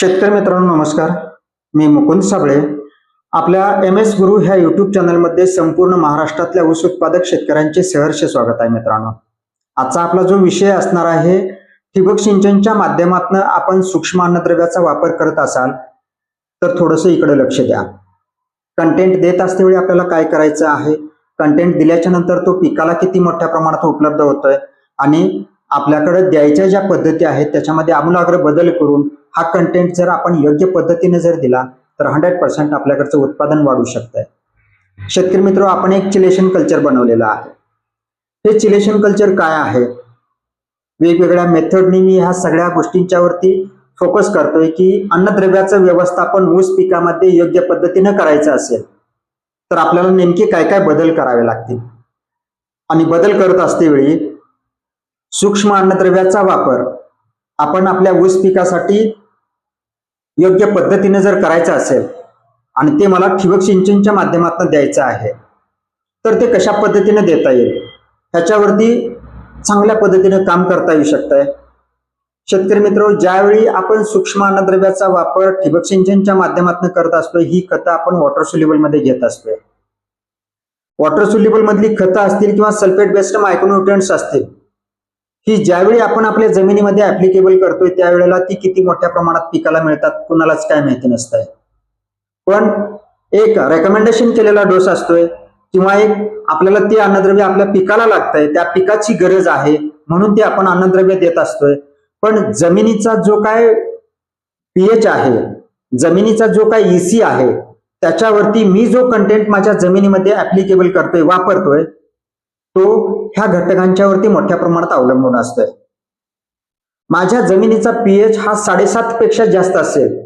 शेतकरी मित्रांनो नमस्कार. मी मुकुंद साबळे. आपल्या एम एस गुरु ह्या युट्यूब चॅनलमध्ये संपूर्ण महाराष्ट्रातल्या ऊस उत्पादक शेतकऱ्यांचे सहर्ष स्वागत आहे मित्रांनो. आजचा आपला जो विषय असणार आहे ठिबक सिंचनच्या माध्यमातून आपण सूक्ष्म अन्नद्रव्याचा वापर करत असाल तर थोडंसं इकडे लक्ष द्या. कंटेंट देत असतेवेळी आपल्याला काय करायचं आहे? कंटेंट दिल्याच्या नंतर तो पिकाला किती मोठ्या प्रमाणात उपलब्ध होतोय? आणि आपल्याकडे द्यायच्या ज्या पद्धती आहेत त्याच्यामध्ये आमूलाग्र बदल करून हा कंटेंट जर आपण योग्य पद्धतीने जर दिला तर हंड्रेड पर्सेंट आपल्याकडचं उत्पादन वाढू शकतंय. शेतकरी मित्र आपण एक चिलेशन कल्चर बनवलेलं आहे. हे चिलेशन कल्चर काय आहे? वेगवेगळ्या मेथडनी मी ह्या सगळ्या गोष्टींच्यावरती फोकस करतोय की अन्नद्रव्याचं व्यवस्थापन ऊस पिकामध्ये योग्य पद्धतीनं करायचं असेल तर आपल्याला नेमके काय काय बदल करावे लागतील? आणि बदल करत असतेवेळी सूक्ष्म अन्नद्रव्याचा वापर. आपण आपल्या ऊस पिकासाठी योग्य पद्धतीने जर करायचं असेल आणि ते मला ठिबक सिंचनच्या माध्यमातून द्यायचं आहे तर ते कशा पद्धतीने देता येईल? ह्याच्यावरती चांगल्या पद्धतीने काम करता येऊ शकतंय. शेतकरी मित्र ज्यावेळी आपण सूक्ष्म अन्नद्रव्याचा वापर ठिबक सिंचनच्या माध्यमातून करत असतो ही खतं आपण वॉटर सुलेबलमध्ये घेत असतोय. वॉटर सोल्युबल मधली खतं असतील किंवा सल्फेट बेस्ड मायक्रोन्युट्रियंट्स असतील ही ज्यावेळी आपण आपल्या जमिनीमध्ये ऍप्लिकेबल करतोय त्यावेळेला ती किती मोठ्या प्रमाणात पिकाला मिळतात कुणालाच काय माहिती नसतंय. पण एक रेकमेंडेशन केलेला डोस असतोय किंवा एक आपल्याला ते अन्नद्रव्य आपल्या पिकाला लागतंय त्या पिकाची गरज आहे म्हणून ते आपण अन्नद्रव्य देत असतोय. पण जमिनीचा जो काय पीएच आहे जमिनीचा जो काय ईसी आहे त्याच्यावरती मी जो कंटेंट माझ्या जमिनीमध्ये ऍप्लिकेबल करतोय वापरतोय तो ह्या घटकांच्यावरती मोठ्या प्रमाणात अवलंबून असतोय. माझ्या जमिनीचा पीएच हा साडेसात पेक्षा जास्त असेल.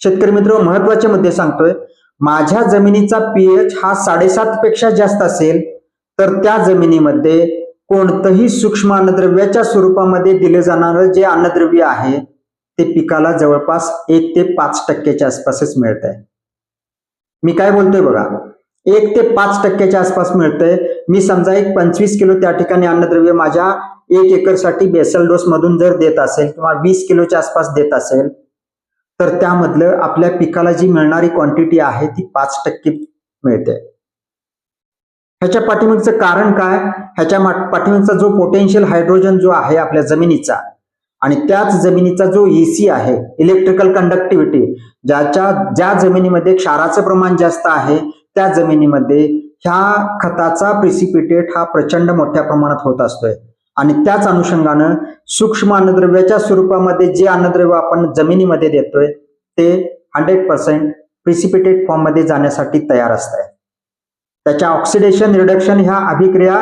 शेतकरी मित्र महत्त्वाचे मुद्दे सांगतोय. माझ्या जमिनीचा पीएच हा साडेसात पेक्षा जास्त असेल तर त्या जमिनीमध्ये कोणतंही सूक्ष्म अन्नद्रव्याच्या स्वरूपामध्ये दिले जाणारं जे अन्नद्रव्य आहे ते पिकाला जवळपास एक ते पाच टक्क्याच्या आसपासच मिळत आहे मी काय बोलतोय बघा? एक ते पाच टक्क्याच्या आसपास मिळतंय. मी समजा एक पंचवीस किलो त्या ठिकाणी अन्नद्रव्य माझ्या एक एकरसाठी बेसल डोस मधून जर देत असेल किंवा वीस किलोच्या आसपास देत असेल तर त्यामधलं आपल्या पिकाला जी मिळणारी क्वांटिटी आहे ती पाच टक्के मिळते. ह्याच्या पाठीमागचं कारण काय? ह्याच्या पाठीमागचा जो पोटेन्शियल हायड्रोजन जो आहे आपल्या जमिनीचा आणि त्याच जमिनीचा जो एसी आहे इलेक्ट्रिकल कंडक्टिव्हिटी ज्याच्या ज्या जमिनीमध्ये क्षाराचं प्रमाण जास्त आहे त्या जमिनीमध्ये ह्या खताचा प्रिसिपिटेट हा प्रचंड मोठ्या प्रमाणात होत असतोय. आणि त्याच अनुषंगानं सूक्ष्म अन्नद्रव्याच्या स्वरूपामध्ये जे अन्नद्रव्य आपण जमिनीमध्ये देतोय ते हंड्रेड पर्सेंट प्रिसिपिटेट फॉर्ममध्ये जाण्यासाठी तयार असत आहे त्याच्या ऑक्सिडेशन रिडक्शन ह्या अभिक्रिया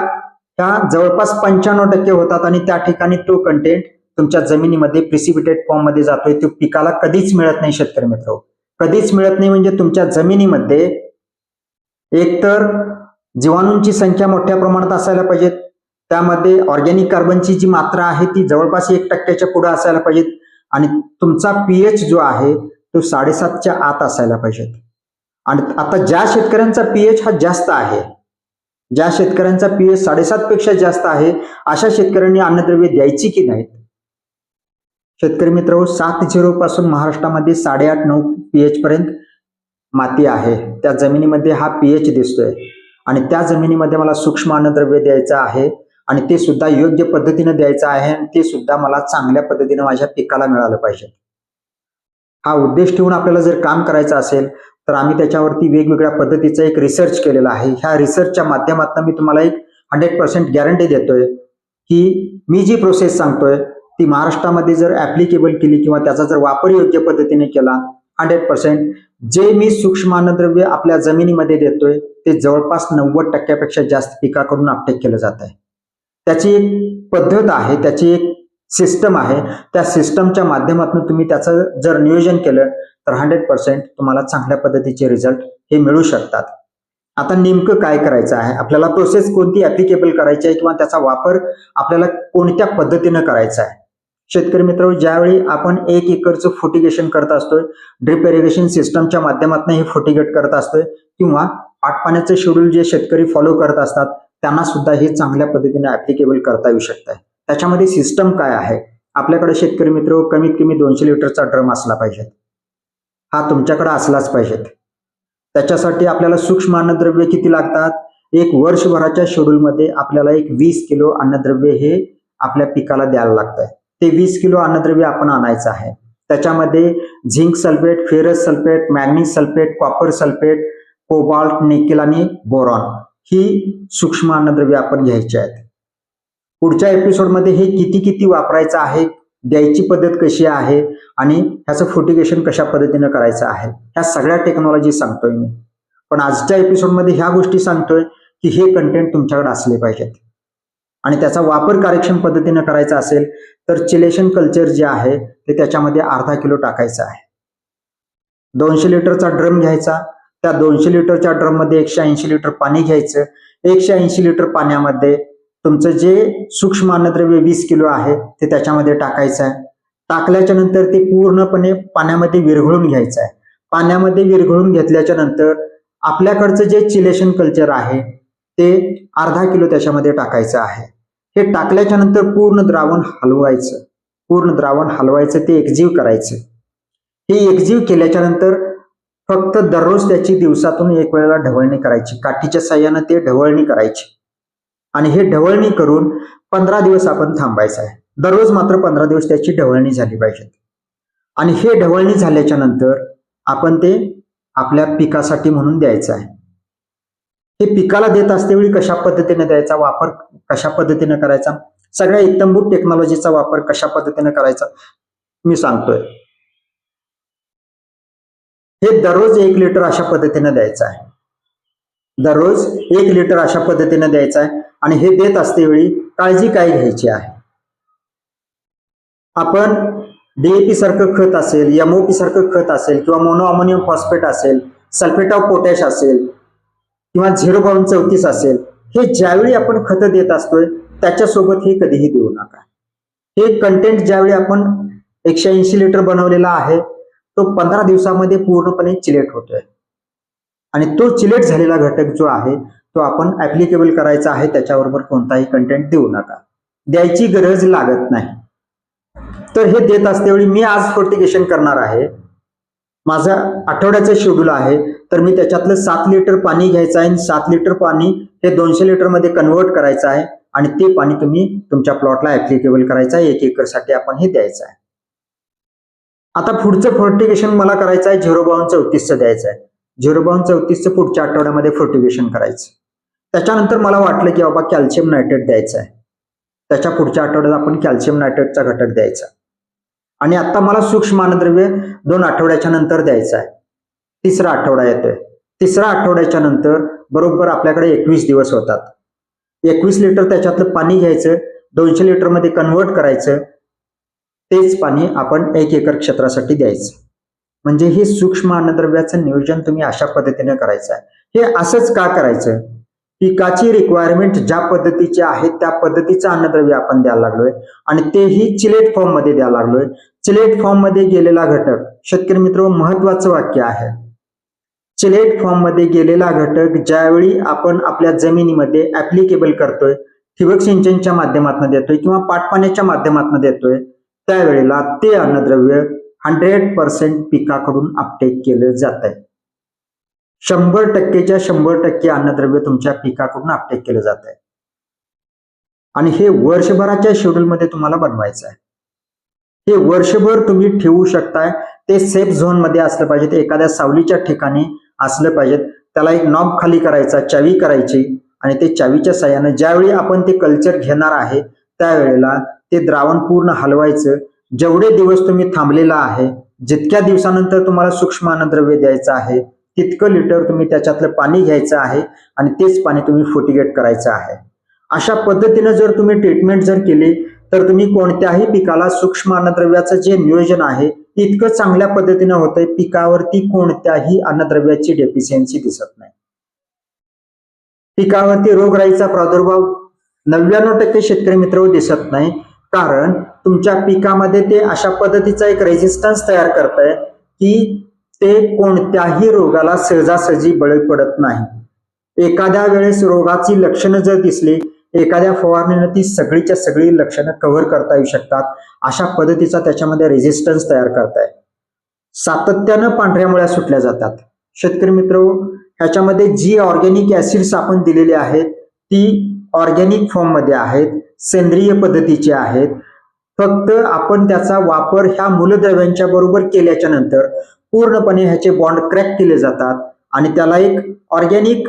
ह्या जवळपास पंच्याण्णव टक्के होतात आणि त्या ठिकाणी तो कंटेंट तुमच्या जमिनीमध्ये प्रिसिपिटेट फॉर्ममध्ये जातोय तो पिकाला कधीच मिळत नाही शेतकरी मित्र. कधीच मिळत नाही म्हणजे तुमच्या जमिनीमध्ये एकतर जीवाणूंची संख्या मोठ्या प्रमाणात असायला पाहिजेत. त्यामध्ये ऑर्गॅनिक कार्बनची जी मात्रा आहे ती जवळपास एक टक्क्याच्या पुढे असायला पाहिजेत. आणि तुमचा पीएच जो आहे तो साडेसातच्या आत असायला पाहिजेत. आणि आता ज्या शेतकऱ्यांचा पीएच हा जास्त आहे ज्या शेतकऱ्यांचा पीएच साडेसात पेक्षा जास्त आहे अशा शेतकऱ्यांनी अन्नद्रव्य द्यायची की नाहीत? शेतकरी मित्र सात झिरो पासून महाराष्ट्रामध्ये साडेआठ नऊ पीएच पर्यंत माती आहे. त्या जमिनीमध्ये हा पीएच दिसतोय. आणि त्या जमिनीमध्ये मला सूक्ष्म अन्नद्रव्य द्यायचं आहे आणि ते सुद्धा योग्य पद्धतीने द्यायचं आहे आणि ते सुद्धा मला चांगल्या पद्धतीने माझ्या पिकाला मिळालं पाहिजे. हा उद्देश ठेवून आपल्याला जर काम करायचं असेल तर आम्ही त्याच्यावरती वेगवेगळ्या पद्धतीचा एक रिसर्च केलेला आहे. ह्या रिसर्चच्या माध्यमातून मी तुम्हाला एक हंड्रेड पर्सेंट गॅरंटी देतोय की मी जी प्रोसेस सांगतोय ती महाराष्ट्रामध्ये जर ऍप्लिकेबल केली किंवा त्याचा जर वापर योग्य पद्धतीने केला हंड्रेड पर्सेंट जे मी सूक्ष्म अन्नद्रव्य आपल्या जमिनीमध्ये देतोय ते जवळपास नव्वद टक्क्यापेक्षा जास्त पिकाकडून अपटेक केलं जात आहे. त्याची एक पद्धत आहे त्याची एक सिस्टम आहे. त्या सिस्टमच्या माध्यमातून तुम्ही त्याचं जर नियोजन केलं तर हंड्रेड पर्सेंट तुम्हाला चांगल्या पद्धतीचे रिझल्ट हे मिळू शकतात. आता नेमकं काय करायचं आहे? आपल्याला प्रोसेस कोणती ऍप्लिकेबल करायची आहे किंवा त्याचा वापर आपल्याला कोणत्या पद्धतीनं करायचा आहे? शेतकरी मित्र ज्यावेळी आपण एक एकरचं फोटिगेशन करत असतोय ड्रिप इरिगेशन सिस्टमच्या माध्यमातून हे फोटिगेट करत असतोय किंवा पाटपाण्याचं शेड्यूल जे शेतकरी फॉलो करत असतात त्यांना सुद्धा हे चांगल्या पद्धतीने ऍप्लिकेबल करता येऊ शकत आहे त्याच्यामध्ये सिस्टम काय आहे? आपल्याकडे शेतकरी मित्र कमीत कमी दोनशे लिटरचा ड्रम असला पाहिजे. हा तुमच्याकडे असलाच पाहिजेत त्याच्यासाठी आपल्याला सूक्ष्म अन्नद्रव्य किती लागतात? एक वर्षभराच्या शेड्यूलमध्ये आपल्याला एक वीस किलो अन्नद्रव्य हे आपल्या पिकाला द्यायला लागतंय. ते वीस किलो अन्नद्रव्य आपण आणायचं आहे. त्याच्यामध्ये zinc sulphate ferrous sulphate manganese sulphate copper sulphate cobalt nickel आणि बोरॉन ही सूक्ष्म अन्नद्रव्य आपण घ्यायची आहेत. पुढच्या एपिसोडमध्ये हे किती किती वापरायचं आहे द्यायची पद्धत कशी आहे आणि ह्याचं फुटिगेशन कशा पद्धतीनं करायचं आहे ह्या सगळ्या टेक्नॉलॉजी सांगतोय मी. पण आजच्या एपिसोडमध्ये ह्या गोष्टी सांगतोय की हे कंटेंट तुमच्याकडे असले पाहिजेत. आणि त्याचा वापर कार्यक्षम पद्धतीनं करायचा असेल तर चिलेशन कल्चर जे आहे ते त्याच्यामध्ये अर्धा किलो टाकायचं आहे. दोनशे लिटरचा ड्रम घ्यायचा. त्या दोनशे लिटरच्या ड्रममध्ये एकशे ऐंशी लिटर पाणी घ्यायचं. एकशे ऐंशी लिटर पाण्यामध्ये तुमचं जे सूक्ष्म अन्नद्रव्य वीस किलो आहे ते त्याच्यामध्ये टाकायचं आहे. टाकल्याच्या नंतर ते पूर्णपणे पाण्यामध्ये विरघळून घ्यायचं आहे. पाण्यामध्ये विरघळून घेतल्याच्या नंतर आपल्याकडचं जे चिलेशन कल्चर आहे ते अर्धा किलो त्याच्यामध्ये टाकायचं आहे. हे टाकल्याच्या नंतर पूर्ण द्रावण हलवायचं. पूर्ण द्रावण हलवायचं ते एकजीव करायचं. हे एकजीव केल्याच्यानंतर फक्त दररोज त्याची दिवसातून एक वेळेला ढवळणी करायची. काठीच्या साह्यानं ते ढवळणी करायची. आणि हे ढवळणी करून पंधरा दिवस आपण थांबायचं आहे. दररोज मात्र पंधरा दिवस त्याची ढवळणी झाली पाहिजे. आणि हे ढवळणी झाल्याच्यानंतर आपण ते आपल्या पिकासाठी म्हणून द्यायचं आहे. हे पिकाला देत असतेवेळी कशा पद्धतीने द्यायचा? वापर कशा पद्धतीने करायचा? सगळ्या इत्यंभूत टेक्नॉलॉजीचा वापर कशा पद्धतीने करायचा? मी सांगतोय. हे दररोज एक लिटर अशा पद्धतीने द्यायचं आहे. दररोज एक लिटर अशा पद्धतीने द्यायचं आहे आणि हे देत असतेवेळी काळजी काय घ्यायची आहे? आपण डीएपी सारखं खत असेल एमओपी सारखं खत असेल किंवा मोनो अमोनियम फॉस्फेट असेल सल्फेट ऑफ पोटॅश असेल किंवा झिरो पॉईंट चौतीस असेल हे ज्यावेळी आपण खत देत असतोय त्याच्यासोबत हे कधीही देऊ नका. हे कंटेंट ज्यावेळी आपण एकशे ऐंशी लिटर बनवलेला आहे तो पंधरा दिवसामध्ये पूर्णपणे चिलेट होतोय. आणि तो चिलेट झालेला घटक जो आहे तो आपण ऍप्लिकेबल करायचा आहे त्याच्याबरोबर कोणताही कंटेंट देऊ नका. द्यायची गरज लागत नाही. तर हे देत असतेवेळी मी आज फोर्टिकेशन करणार आहे. माझा आठवड्याचं शेड्यूल आहे. तर मी त्याच्यातलं सात लिटर पाणी घ्यायचं आहे आणि सात लिटर पाणी हे दोनशे लिटरमध्ये कन्वर्ट करायचं आहे आणि ते पाणी तुम्ही तुमच्या प्लॉटला ऍप्लिकेबल करायचं आहे. एक एकरसाठी आपण हे द्यायचं आहे. आता पुढचं फोर्टिगेशन मला करायचं आहे. झिरो बावन चौतीसचं द्यायचं आहे. झिरो बावन चौतीसचं पुढच्या आठवड्यामध्ये फोर्टिगेशन करायचं. त्याच्यानंतर मला वाटलं की बाबा कॅल्शियम नायट्रेट द्यायचं आहे. त्याच्या पुढच्या आठवड्यात आपण कॅल्शियम नायट्रेटचा घटक द्यायचा. आणि आता मला सूक्ष्म अन्नद्रव्य दोन आठवड्याच्या नंतर द्यायचं आहे. तिसरा आठवडा येतोय. तिसरा आठवड्याच्या नंतर बरोबर आपल्याकडे एकवीस दिवस होतात. एकवीस लिटर त्याच्यातलं पाणी घ्यायचं दोनशे लिटरमध्ये कन्वर्ट करायचं तेच पाणी आपण एक एकर क्षेत्रासाठी द्यायचं. म्हणजे हे सूक्ष्म अन्नद्रव्याचं नियोजन तुम्ही अशा पद्धतीने करायचं आहे. हे असंच का करायचं? पिकाची रिक्वायरमेंट ज्या पद्धतीची आहे त्या पद्धतीचं अन्नद्रव्य आपण द्यायला लागलोय. आणि तेही चिलेट फॉर्ममध्ये द्यायला लागलोय. चिलेट फॉर्ममध्ये गेलेला घटक शेतकरी मित्र महत्वाचं वाक्य आहे. चिलेट फॉर्ममध्ये गेलेला घटक ज्यावेळी आपण आपल्या जमिनीमध्ये ऍप्लिकेबल करतोय ठिबक सिंचनच्या माध्यमातून देतोय किंवा पाटपाण्याच्या माध्यमातून देतोय त्यावेळेला ते अन्नद्रव्य हंड्रेड पर्सेंट पिकाकडून अपटेक केलं जात आहे शंभर टक्केच्या शंभर टक्के अन्नद्रव्य तुमच्या पिकाकडून अपटेक केलं जात आहे. आणि हे वर्षभराच्या शेड्यूलमध्ये तुम्हाला बनवायचं आहे. हे वर्षभर तुम्ही ठेवू शकताय ते सेफ झोनमध्ये असलं पाहिजे ते एखाद्या सावलीच्या ठिकाणी असलं पाहिजेत त्याला एक नॉब खाली करायचा चावी करायची आणि ते चावीच्या साह्यानं ज्यावेळी आपण ते कल्चर घेणार आहे त्यावेळेला ते द्रावण पूर्ण हलवायचं. जेवढे दिवस तुम्ही थांबलेला आहे जितक्या दिवसानंतर तुम्हाला सूक्ष्म अन्नद्रव्य द्यायचं आहे तितकं लिटर तुम्ही त्याच्यातलं पाणी घ्यायचं आहे आणि तेच पाणी तुम्ही फोटिगेट करायचं आहे. अशा पद्धतीनं जर तुम्ही ट्रीटमेंट जर केली तर तुम्ही कोणत्याही पिकाला सूक्ष्म अन्नद्रव्याचं जे नियोजन आहे इतकं चांगल्या पद्धतीनं होतंय पिकावरती कोणत्याही अन्नद्रव्याची डेफिशियन्सी दिसत नाही. पिकावरती रोगराईचा प्रादुर्भाव नव्याण्णव टक्के शेतकरी मित्र दिसत नाही कारण तुमच्या पिकामध्ये ते अशा पद्धतीचा एक रेजिस्टन्स तयार करत आहे की ते कोणत्याही रोगाला सहजासहजी बळी पडत नाही. एखाद्या वेळेस रोगाची लक्षणं जर दिसली एखाद्या फवारणीनं ती सगळीच्या सगळी लक्षणं कव्हर करता येऊ शकतात. अशा पद्धतीचा त्याच्यामध्ये रेजिस्टन्स तयार करताय. सातत्यानं पांढऱ्या मुळ्या सुटल्या जातात. शेतकरी मित्र ह्याच्यामध्ये जी ऑर्गॅनिक ऍसिड्स आपण दिलेली आहेत ती ऑर्गॅनिक फॉर्ममध्ये आहेत सेंद्रिय पद्धतीचे आहेत. फक्त आपण त्याचा वापर ह्या मूलद्रव्यांच्या बरोबर केल्याच्यानंतर पूर्णपणे ह्याचे बॉन्ड क्रॅक केले जातात आणि त्याला एक ऑर्गॅनिक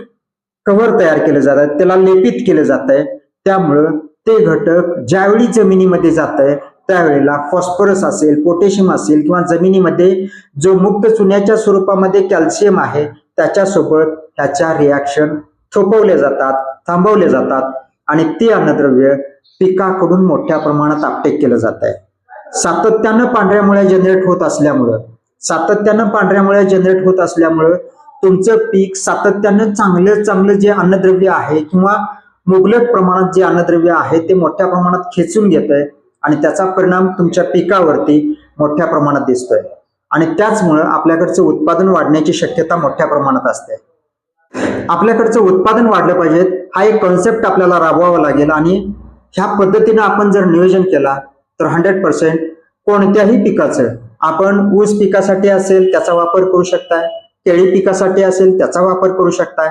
कव्हर तयार केलं जातात त्याला लेपित केलं जात आहे त्यामुळं ते घटक ज्यावेळी जमिनीमध्ये जात आहे त्यावेळेला फॉस्फरस असेल पोटॅशियम असेल किंवा जमिनीमध्ये जो मुक्त चुन्याच्या स्वरूपामध्ये कॅल्शियम आहे त्याच्यासोबत ह्याच्या रिॲक्शन थोपवल्या जातात थांबवले जातात आणि ते अन्नद्रव्य पिकाकडून मोठ्या प्रमाणात आपटेक केलं जात आहे सातत्यानं पांढऱ्या मुळ्या जनरेट होत असल्यामुळं सातत्यानं पांढऱ्या मुळ्या जनरेट होत असल्यामुळं तुमचं पीक सातत्यानं चांगलं चांगलं जे अन्नद्रव्य आहे किंवा मुबलक प्रमाणात जे अन्नद्रव्य आहे ते मोठ्या प्रमाणात खेचून घेत आहे आणि त्याचा परिणाम तुमच्या पिकावरती मोठ्या प्रमाणात दिसतोय. आणि त्याचमुळं आपल्याकडचं उत्पादन वाढण्याची शक्यता मोठ्या प्रमाणात असते. आपल्याकडचं उत्पादन वाढलं पाहिजे हा एक कॉन्सेप्ट आपल्याला राबवावा लागेल आणि ह्या पद्धतीनं आपण जर नियोजन केला तर हंड्रेड पर्सेंट कोणत्याही पिकाचं आपण ऊस पिकासाठी असेल त्याचा वापर करू शकताय केळी पिकासाठी असेल त्याचा वापर करू शकताय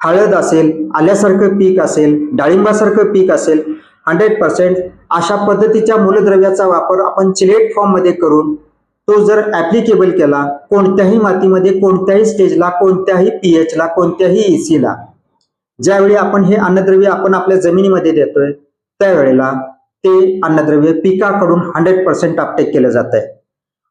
हळद असेल आल्यासारखं पीक असेल डाळिंबासारखं पीक असेल हंड्रेड पर्सेंट अशा पद्धतीच्या मूलद्रव्याचा वापर आपण चिलेट फॉर्ममध्ये करून तो जर ऍप्लिकेबल केला कोणत्याही मातीमध्ये कोणत्याही स्टेजला कोणत्याही पीएचला कोणत्याही इसीला ज्यावेळी आपण हे अन्नद्रव्य आपण आपल्या जमिनीमध्ये देतोय त्यावेळेला ते अन्नद्रव्य पिकाकडून हंड्रेड पर्सेंट अपटेक केलं जात आहे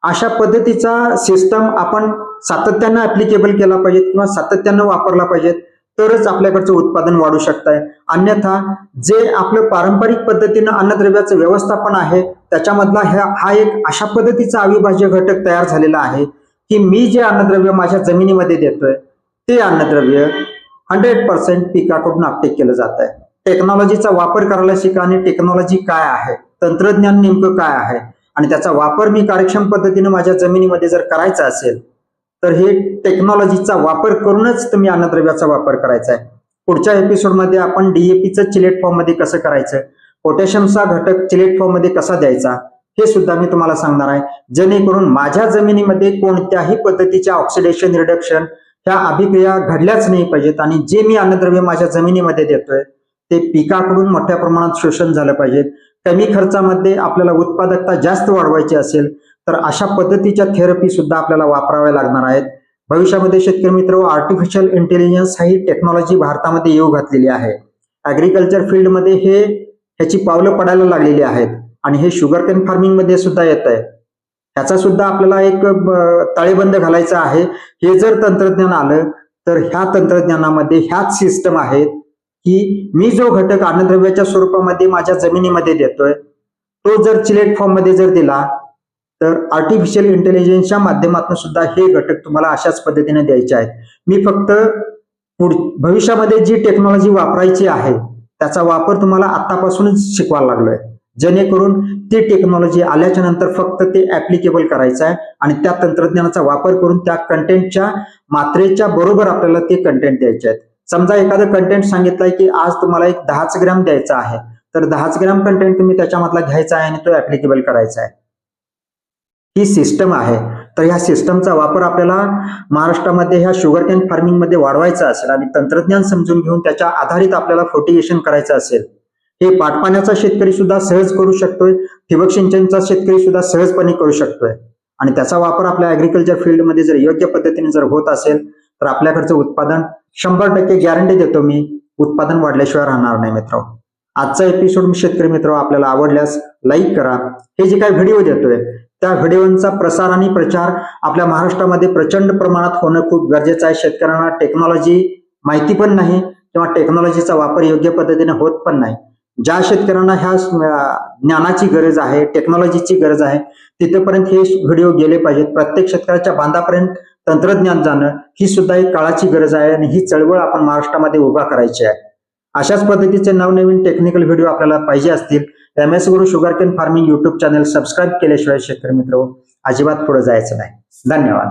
अशा पद्धतीचा सिस्टम आपण सातत्यानं ऍप्लिकेबल केला पाहिजे किंवा सातत्यानं वापरला पाहिजे तरच आपल्याकडचं उत्पादन वाढू शकत अन्यथा जे आपलं पारंपरिक पद्धतीनं अन्नद्रव्याचं व्यवस्थापन आहे त्याच्यामधला ह्या हा एक अशा पद्धतीचा अविभाज्य घटक तयार झालेला आहे की मी जे अन्नद्रव्य माझ्या जमिनीमध्ये देतोय ते अन्नद्रव्य हंड्रेड पर्सेंट पिकाकडून अपटेक केलं जात आहे टेक्नॉलॉजीचा वापर करायला शिका आणि टेक्नॉलॉजी काय आहे? तंत्रज्ञान नेमकं काय आहे? आणि त्याचा वापर मी कार्यक्षम पद्धतीनं माझ्या जमिनीमध्ये जर करायचा असेल तर हे टेक्नॉलॉजीचा वापर करूनच तुम्ही अन्नद्रव्याचा वापर करायचा आहे. पुढच्या एपिसोडमध्ये आपण डीएपीचं चिलेट फॉर्ममध्ये कसं करायचं पोटॅशियमचा घटक चिलेट फॉर्ममध्ये कसा द्यायचा हे सुद्धा मी तुम्हाला सांगणार आहे. जेणेकरून माझ्या जमिनीमध्ये कोणत्याही पद्धतीच्या ऑक्सिडेशन रिडक्शन ह्या अभिक्रिया घडल्याच नाही पाहिजेत आणि जे मी अन्नद्रव्य माझ्या जमिनीमध्ये देतोय ते पिकाकडून मोठ्या प्रमाणात शोषण झालं पाहिजे कमी खर्चामध्ये आपल्याला उत्पादकता जास्त वाढवायची असेल तर अशा पद्धतीच्या थेरपी सुद्धा आपल्याला वापराव्या लागणार आहेत. भविष्यामध्ये शेतकरी मित्र आर्टिफिशियल इंटेलिजन्स ही टेक्नॉलॉजी भारतामध्ये येऊ घातलेली आहे. ऍग्रिकल्चर फील्डमध्ये हे ह्याची पावलं पडायला लागलेली आहेत आणि हे शुगर केन फार्मिंगमध्ये सुद्धा येत आहे. ह्याचा सुद्धा आपल्याला एक ताळेबंद घालायचा आहे. हे जर तंत्रज्ञान आलं तर ह्या तंत्रज्ञानामध्ये ह्याच सिस्टम आहेत. की मी जो घटक अन्नद्रव्याच्या स्वरूपामध्ये माझ्या जमिनीमध्ये देतोय तो जर चिलेट फॉर्ममध्ये जर दिला तर आर्टिफिशियल इंटेलिजन्सच्या माध्यमातून सुद्धा हे घटक तुम्हाला अशाच पद्धतीने द्यायचे आहेत. मी फक्त पुढ भविष्यामध्ये जी टेक्नॉलॉजी वापरायची आहे त्याचा वापर तुम्हाला आतापासूनच शिकवायला लागलोय. जेणेकरून ती टेक्नॉलॉजी आल्याच्यानंतर फक्त ते ऍप्लिकेबल करायचं आहे आणि त्या तंत्रज्ञानाचा वापर करून त्या कंटेंटच्या मात्रेच्या बरोबर आपल्याला ते कंटेंट द्यायचे आहेत. समजा एखादं कंटेंट सांगितलंय की आज तुम्हाला एक दहाच ग्रॅम द्यायचा आहे तर दहाच ग्रॅम कंटेंट तुम्ही त्याच्यामधला घ्यायचा आहे आणि तो ऍप्लिकेबल करायचा आहे. ही सिस्टम आहे. तर ह्या सिस्टमचा वापर आपल्याला महाराष्ट्रामध्ये ह्या शुगर कॅन फार्मिंगमध्ये वाढवायचा असेल आणि तंत्रज्ञान समजून घेऊन त्याच्या आधारित आपल्याला फोर्टिगेशन करायचं असेल हे पाटपाण्याचा शेतकरी सुद्धा सहज करू शकतोय ठिबक सिंचनचा शेतकरी सुद्धा सहजपणे करू शकतोय. आणि त्याचा वापर आपल्या अग्रिकल्चर फील्डमध्ये जर योग्य पद्धतीने जर होत असेल तर आपल्याकडचं उत्पादन शंभर टक्के गॅरंटी देतो मी उत्पादन वाढल्याशिवाय राहणार नाही मित्र. आजचा एपिसोड मी शेतकरी मित्र आपल्याला आवडल्यास लाईक करा. हे जे काही व्हिडिओ देतोय त्या व्हिडिओंचा प्रसार आणि प्रचार आपल्या महाराष्ट्रामध्ये प्रचंड प्रमाणात होणं खूप गरजेचं आहे. शेतकऱ्यांना टेक्नॉलॉजी माहिती पण नाही किंवा टेक्नॉलॉजीचा वापर योग्य पद्धतीने होत पण नाही. ज्या शेतकऱ्यांना ह्या ज्ञानाची गरज आहे टेक्नॉलॉजीची गरज आहे तिथेपर्यंत हे व्हिडिओ गेले पाहिजेत. प्रत्येक शेतकऱ्याच्या बांधापर्यंत तंत्रज्ञान जाणं ही सुद्धा एक काळाची गरज आहे आणि ही चळवळ आपण महाराष्ट्रामध्ये उभा करायची आहे. अशाच पद्धतीचे नवनवीन टेक्निकल व्हिडिओ आपल्याला पाहिजे असतील M S Guru sugar farming YouTube channel subscribe केल्याशिवाय शेतकरी मित्र अजिबात पुढे जायचं नाही. धन्यवाद.